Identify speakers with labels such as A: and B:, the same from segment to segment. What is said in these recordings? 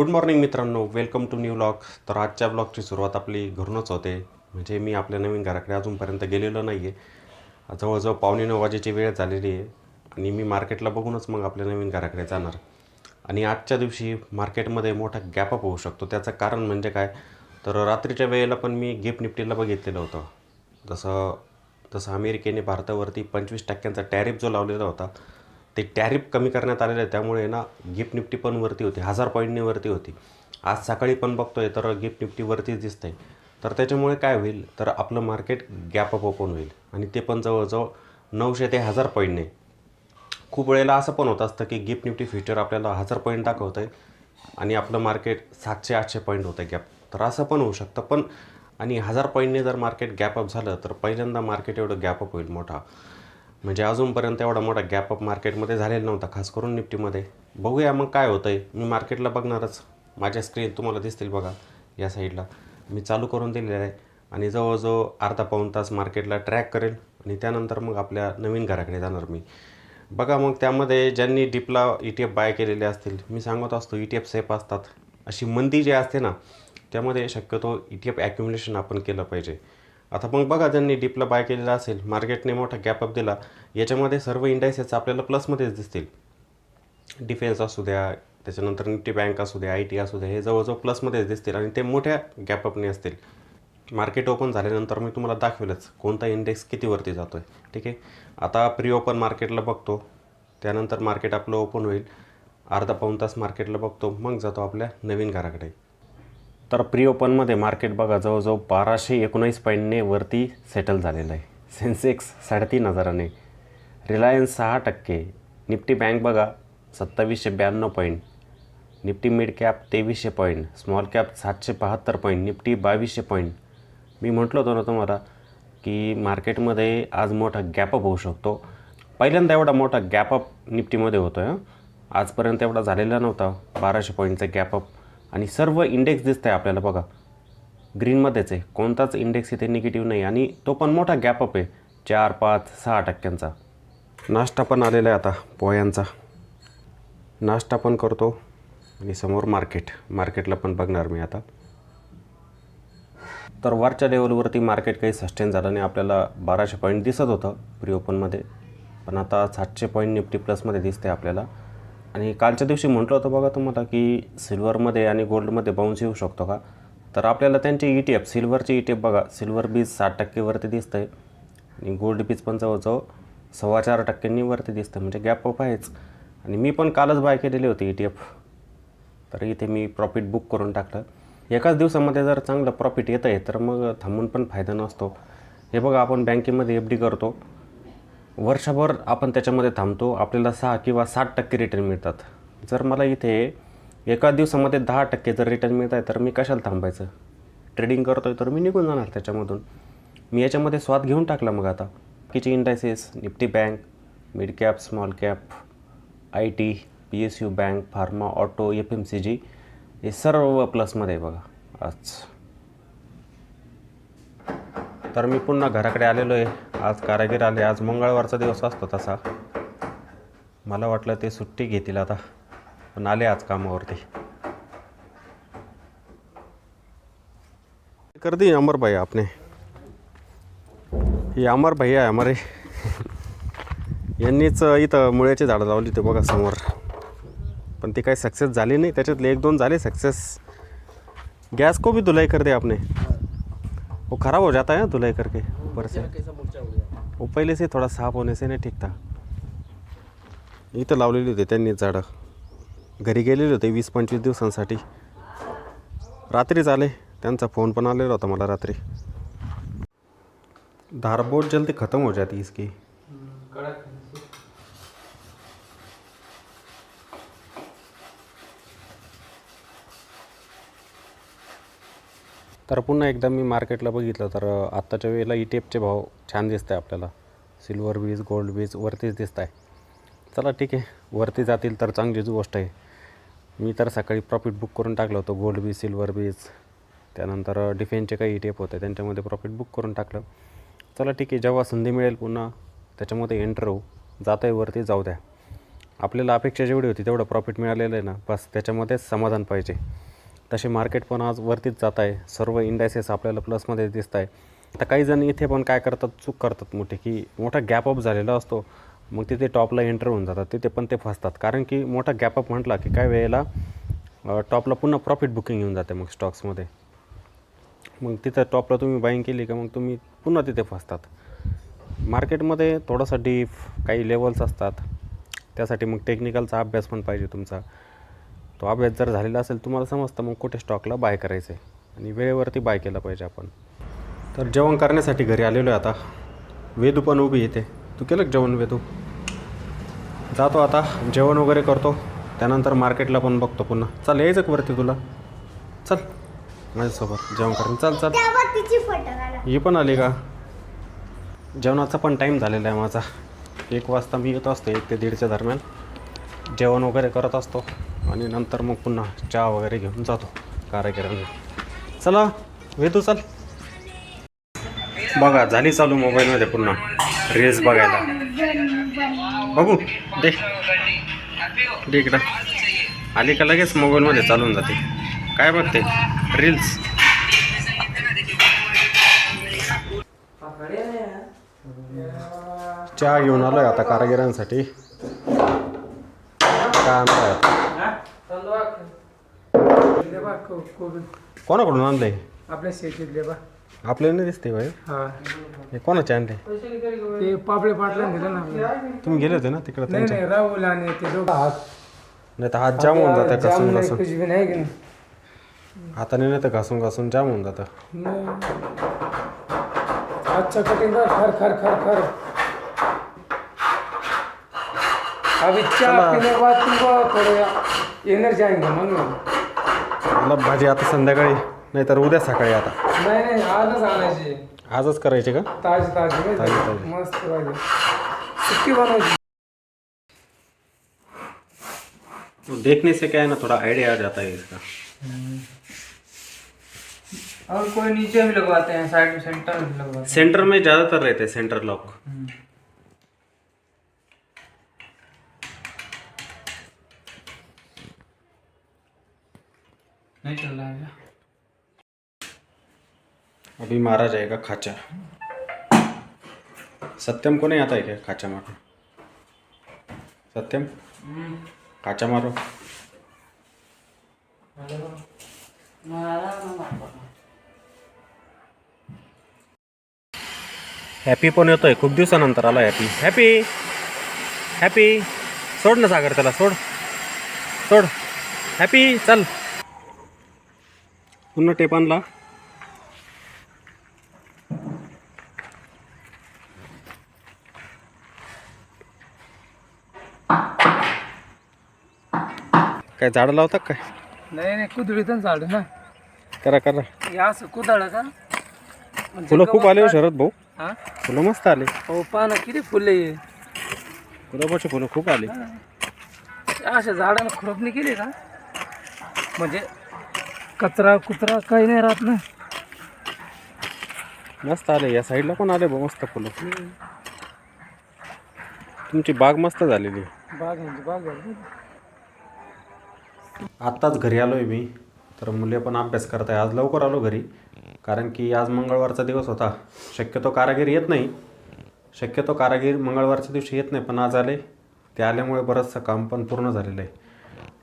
A: Good morning मित्रांनो. Welcome to new blog तर आजच्या ब्लॉगची सुरुवात आपली घरूनच होते. म्हणजे मी आपल्या नवीन घराकडे अजूनपर्यंत गेलेलो नाही आहे जवळजवळ पावणे नऊ वाजेची वेळ झालेली आहे. आणि मी मार्केटला बघूनच मग आपल्या नवीन घराकडे जाणार. आणि आजच्या दिवशी मार्केटमध्ये मोठा गॅपअप होऊ शकतो. त्याचं कारण म्हणजे काय? तर रात्रीच्या वेळेला पण मी गिफ्ट निफ्टीला बघितलेलं होतं. जसं जसं अमेरिकेने भारतावरती पंचवीस टक्क्यांचा टॅरिफ जो लावलेला होता ते टॅरिफ कमी करण्यात आलेलं आहे त्यामुळे ना गिफ्ट निफ्टी पण वरती होती. हजार पॉईंटने वरती होती. आज सकाळी पण बघतोय तर गिफ्ट निफ्टी वरतीच दिसतंय. तर त्याच्यामुळे काय होईल? तर आपलं मार्केट गॅप अप ओपन होईल. आणि ते पण जवळजवळ नऊशे ते हजार पॉईंटने. खूप वेळेला असं पण होत असतं की गिफ्ट निफ्टी फ्युचर आपल्याला हजार पॉईंट दाखवतं आहे आणि आपलं मार्केट सातशे आठशे पॉईंट होतं गॅप. तर असं पण होऊ शकतं. पण आणि हजार पॉईंटने जर मार्केट गॅप अप झालं तर पहिल्यांदा मार्केट एवढं गॅप अप होईल मोठा. म्हणजे अजूनपर्यंत एवढा मोठा गॅप अप मार्केटमध्ये झालेला नव्हता खास करून निफ्टीमध्ये. बघूया मग काय होतं आहे मी मार्केटला बघणारच. माझ्या स्क्रीन तुम्हाला दिसतील बघा या साईडला मी चालू करून दिलेलं आहे आणि जवळजवळ अर्धा पाऊण तास मार्केटला ट्रॅक करेल आणि त्यानंतर मग आपल्या नवीन घराकडे जाणार मी. बघा मग त्यामध्ये ज्यांनी डिपला ई टी एफ बाय केलेले असतील मी सांगत असतो ई टी एफ सेफ असतात. अशी मंदी जी असते ना त्यामध्ये शक्यतो ई टी एफ ॲक्युम्युलेशन आपण केलं पाहिजे. आता मग बघा ज्यांनी डीपला बाय केलेला असेल मार्केटने मोठा गॅपअप दिला याच्यामध्ये सर्व इंडायसेस आपल्याला प्लसमध्येच दिसतील. डिफेन्स असू द्या त्याच्यानंतर निफ्टी बँक असू द्या आय टी असू द्या हे जवळजवळ प्लसमध्येच दिसतील आणि ते मोठ्या गॅपअपने असतील. मार्केट ओपन झाल्यानंतर मी तुम्हाला दाखवेलच कोणता इंडेक्स कितीवरती जातो आहे ठीक आहे? आता प्री ओपन मार्केटला बघतो त्यानंतर मार्केट आपलं ओपन होईल. अर्धा पाऊण तास मार्केटला बघतो मग जातो आपल्या नवीन घराकडे. तर प्री ओपनमध्ये मार्केट बघा जवळजवळ बाराशे एकोणीस पॉईंटने वरती सेटल झालेलं आहे. सेन्सेक्स साडेतीन हजाराने. रिलायन्स सहा टक्के. निफ्टी बँक बघा सत्तावीसशे ब्याण्णव पॉईंट. निफ्टी मिड कॅप तेवीसशे पॉईंट. स्मॉल कॅप सातशे बहात्तर पॉईंट. निफ्टी बावीसशे पॉईंट. मी म्हटलं होतं ना तुम्हाला की मार्केटमध्ये आज मोठा गॅपअप होऊ शकतो. पहिल्यांदा एवढा मोठा गॅपअप निफ्टीमध्ये होतो आहे आजपर्यंत एवढा झालेला नव्हता. बाराशे पॉईंटचा गॅपअप आणि सर्व इंडेक्स दिसत आहे आपल्याला बघा. ग्रीनमध्येच आहे. कोणताच इंडेक्स इथे निगेटिव्ह नाही. आणि तो पण मोठा गॅपअप आहे. चार पाच सहा टक्क्यांचा. नाश्ता पण आलेला आहे आता पोह्यांचा. नाश्ता पण करतो. आणि समोर मार्केट मार्केटला पण बघणार मी आता. तर वरच्या लेवलवरती मार्केट काही सस्टेन झालं नाही. आपल्याला बाराशे पॉईंट दिसत होतं प्री ओपनमध्ये पण आता सातशे पॉईंट निफ्टी प्लसमध्ये दिसते आपल्याला. आणि कालच्या दिवशी म्हटलं होतं बघा तुम्हाला की सिल्वरमध्ये आणि गोल्डमध्ये बाउन्स येऊ शकतो का? तर आपल्याला त्यांचे ई टी एफ सिल्वरचे ई टी एफ बघा. सिल्वर बीज साठ टक्केवरती दिसतं आहे आणि गोल्ड बीज पण जवळजवळ सव्वा चार टक्क्यांनी वरती दिसतं म्हणजे गॅप अप आहेच. आणि मी पण कालच बाय केलेली होती ई टी एफ तर इथे मी प्रॉफिट बुक करून टाकलं. एकाच दिवसामध्ये जर चांगलं प्रॉफिट येतं आहे तर मग थांबून पण फायदा नसतो. हे बघा आपण बँकेमध्ये एफ डी करतो. वर्षभर आपण त्याच्यामध्ये थांबतो आपल्याला सहा किंवा साठ टक्के रिटर्न मिळतात. जर मला इथे एका दिवसामध्ये दहा टक्के जर रिटर्न मिळत आहे तर मी कशाला थांबायचं? ट्रेडिंग करतो आहे तर मी निघून जाणार त्याच्यामधून. मी याच्यामध्ये स्वाद घेऊन टाकला मग आता. बाकीचे indices Nifty bank mid cap small cap I T P S U bank pharma auto F M C G हे सर्व प्लसमध्ये आहे बघा. आज. तर मी पुन्हा घराकडे आलेलो आहे. आज कारागीर आले. आज मंगळवारचा दिवस असतो तसा. मला वाटलं ते सुट्टी घेतील आता. पण आले आज कामावरती. कर दी अमर भाई आपने. हे अमर भाई आहे अमरे यांनीच इथं मुळ्याची झाडं लावली ते बघा समोर. पण ती काही सक्सेस झाली नाही. त्याच्यातले एक दोन झाले सक्सेस गॅस को भी धुलाई कर दे आपने. वो ख़राब हो जाता है ना धुलाई करके ऊपर से। वो पहले से थोड़ा साफ होने से नाही ठीक था। इथं लावलेली होती त्यांनी झाडं। घरी गेलेले होते वीस पंचवीस दिवसांसाठी। रात्रीच आले त्यांचा फोन पण आलेला होता मला रात्री. धार बहुत जल्दी ख़त्म हो जाती है इसकी तर पुन्हा एकदा मी मार्केटला बघितलं तर आत्ताच्या वेळेला ई टी एफचे भाव छान दिसत आहे आपल्याला. सिल्वर बीज गोल्ड बीज वरतीच दिसत आहे चला ठीक आहे. वरती जातील तर चांगलीच गोष्ट आहे. मी तर सकाळी प्रॉफिट बुक करून टाकलं होतं गोल्ड बीज सिल्वर बीज. त्यानंतर डिफेन्सचे काही ई टी एफ होते त्यांच्यामध्ये प्रॉफिट बुक करून टाकलं. चला ठीक आहे जेव्हा संधी मिळेल पुन्हा त्याच्यामध्ये एंटर होऊ. जाता आहे वरती जाऊ द्या. आपल्याला अपेक्षा जेवढी होती तेवढं प्रॉफिट मिळालेलं आहे ना. बस त्याच्यामध्येच समाधान पाहिजे. तसे मार्केट पण आज वरतीच जात आहे. सर्व इंडायसेस आपल्याला प्लसमध्ये दिसत आहे. तर काही जण इथे पण काय करतात चूक करतात मोठे की मोठा गॅप अप झालेला असतो. मग तिथे टॉपला एंटर होऊन जातात. तिथे पण ते फसतात. कारण की मोठा गॅप अप म्हटला की काही वेळेला टॉपला पुन्हा प्रॉफिट बुकिंग येऊन जाते मग स्टॉक्समध्ये मग तिथं टॉपला तुम्ही बाईंग केली का मग तुम्ही पुन्हा तिथे फसतात. मार्केटमध्ये थोडासा डीप काही लेवल्स असतात. त्यासाठी मग टेक्निकलचा अभ्यास पण पाहिजे तुमचा. तो अभ्यास जर झालेला असेल तुम्हाला समजतं मग कुठे स्टॉकला बाय करायचं आहे आणि वेळेवरती बाय केलं पाहिजे आपण. तर जेवण करण्यासाठी घरी आलेलो आहे आता. वेदू पण उभी येते तू केलं जेवण वेदू? जातो आता जेवण वगैरे करतो. त्यानंतर मार्केटला पण बघतो पुन्हा. चल यायचं वरती तुला? चल माझ्यासोबत जेवण करून. चल चल. ही पण आली का? जेवणाचा पण टाईम झालेला आहे माझा. एक वाजता मी येत असतो एक ते दीडच्या दरम्यान. जेवण वगैरे करत असतो. आणि नंतर मग पुन्हा चहा वगैरे घेऊन जातो कारागिरांना चला भेटू चल. बघा झाली चालू मोबाईलमध्ये पुन्हा रील्स बघायला. बघू दे. दे इकडं. आली का लगेच मोबाईलमध्ये चालून जाते. काय बघते? रील्स चहा घेऊन आलोय आता कारागिरांसाठी काय?
B: लेबा को- कोबी
A: कोणाकडून आणलंय
B: आपल्या शेतीत लेबा
A: आपल्याला नाही दिसते भाई
B: हा.
A: हे कोणाचे आणले?
B: ते पापडे पाटला दिलं ना आपल्याला.
A: तुम्ही गेले होते ना तिकडे
B: नाही
A: त्यांच्या?
B: नाही राहुल आणि ते दोघं. हात
A: नाही तर हात जाम होऊन जातं
B: जाम
A: घासून
B: नाही,
A: घासून.
B: कुछ भी नाही की नाही.
A: हाताने नाही तर घासून घासून जाम होऊन जातं.
B: नाही. कटिंग कर खर खर खर खर. अभी चाय पीने के बाद तुमको थोड़े एनर्जी आएंगे मन में
A: मला भाजी आता संध्याकाळी नाही तर उद्या सकाळी आता.
B: नाही नाही आजच आणायची.
A: आजच करायची का?
B: ताजी ताजी
A: ताजी, ताजी.
B: मस्त पाहिजे सुट्टी बनवायची.
A: देखने से क्या है ना थोड़ा आइडिया आ जाता है इसका.
C: और कोई नीचे भी लगवाते हैं साइड में सेंटर में भी लगवाते हैं।
A: सेंटर में ज़्यादातर रहते हैं सेंटर लॉक
C: नहीं चल रहा है
A: अभी मारा जाएगा खाचा। सत्यम को नहीं आता है क्या खाचा मारो सत्यम? खाचा मारो। हॅपी पण येतोय. खूप दिवसानंतर आला हॅपी हॅपी हॅपी सोड ना सागर त्याला सोड. सोड. हॅपी चल. पुन्हा टेप आणला. काय झाडं लावतात काय?
B: नाही नाही कुदळीतच झाड ना.
A: करा करा.
B: या असं कुदळ का? म्हणजे
A: फुलं खूप आले हो शरद भाऊ.
B: हा?
A: फुलं मस्त आले.
B: हो पाना किती फुले.
A: गुलाबाची फुलं खूप आले.
B: अशा झाडाला खुरपणी केली का? म्हणजे कचरा कुत्रा काही नाही राहत ना.
A: मस्त आले या साईडला पण आले भाऊ मस्त फुलं? तुमची बाग मस्त झालेली.
B: बाग म्हणजे बाग आहे.
A: आत्ताच घरी आलो आहे मी तर मुले पण अभ्यास करत आहे आज लवकर आलो घरी कारण की आज मंगळवारचा दिवस होता. शक्यतो कारागीर येत नाही. शक्यतो कारागीर मंगळवारच्या दिवशी येत नाही पण आज आले. ते आल्यामुळे बरंचसं काम पण पूर्ण झालेलं आहे.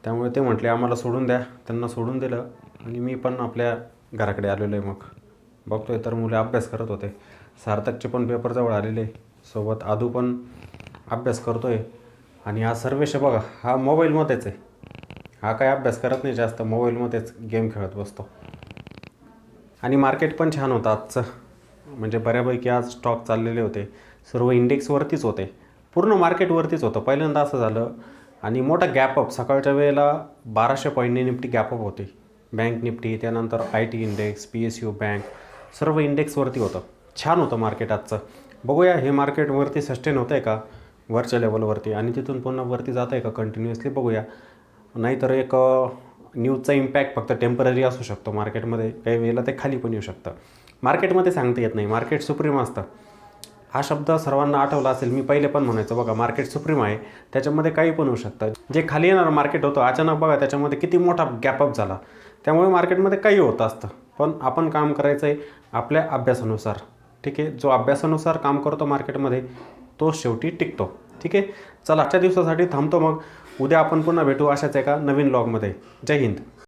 A: त्यामुळे ते म्हटले आम्हाला सोडून द्या. त्यांना सोडून दिलं आणि मी पण आपल्या घराकडे आलेलो आहे मग. बघतोय तर मुले अभ्यास करत होते. सार्थकचे पण पेपर जवळ आलेले सोबत आदू पण अभ्यास करतोय. आणि हा सर्वेश बघा हा मोबाईलमध्येच आहे. हा काय अभ्यास करत नाही जास्त मोबाईलमध्येच गेम खेळत बसतो. आणि मार्केट पण छान होतं आजचं. म्हणजे बऱ्यापैकी आज स्टॉक चाललेले होते. सर्व इंडेक्सवरतीच होते. पूर्ण मार्केटवरतीच होतं. पहिल्यांदा असं झालं आणि मोठा गॅपअप सकाळच्या वेळेला बाराशे पॉईंटने निफ्टी गॅपअप होते. बँक निफ्टी त्यानंतर I T index P S U bank सर्व इंडेक्सवरती होतं. छान होतं मार्केट आजचं. बघूया हे मार्केटवरती सस्टेन होतं आहे का? वरच्या लेवलवरती आणि तिथून पुन्हा वरती जात आहे का कंटिन्युअसली बघूया. नाहीतर एक न्यूजचा इम्पॅक्ट फक्त टेंपररी असू शकतो मार्केटमध्ये काही वेळेला ते खाली पण येऊ शकतं. मार्केटमध्ये सांगता येत नाही. मार्केट सुप्रीम असतं. हा शब्द सर्वांना आठवला असेल मी पहिले पण म्हणायचो बघा मार्केट सुप्रीम आहे. त्याच्यामध्ये काही पण होऊ शकतं. जे खाली येणारं मार्केट होतं अचानक बघा त्याच्यामध्ये किती मोठा गॅपअप झाला. त्यामुळे मार्केटमध्ये काही होत असतं. पण आपण काम करायचं आहे आपल्या अभ्यासानुसार. ठीक आहे? जो अभ्यासानुसार काम करतो मार्केटमध्ये तो शेवटी टिकतो. ठीक आहे? चला आजच्या दिवसासाठी थांबतो मग. उद्या आपण पुन्हा भेटू अशाच एका नवीन लॉगमध्ये जय हिंद.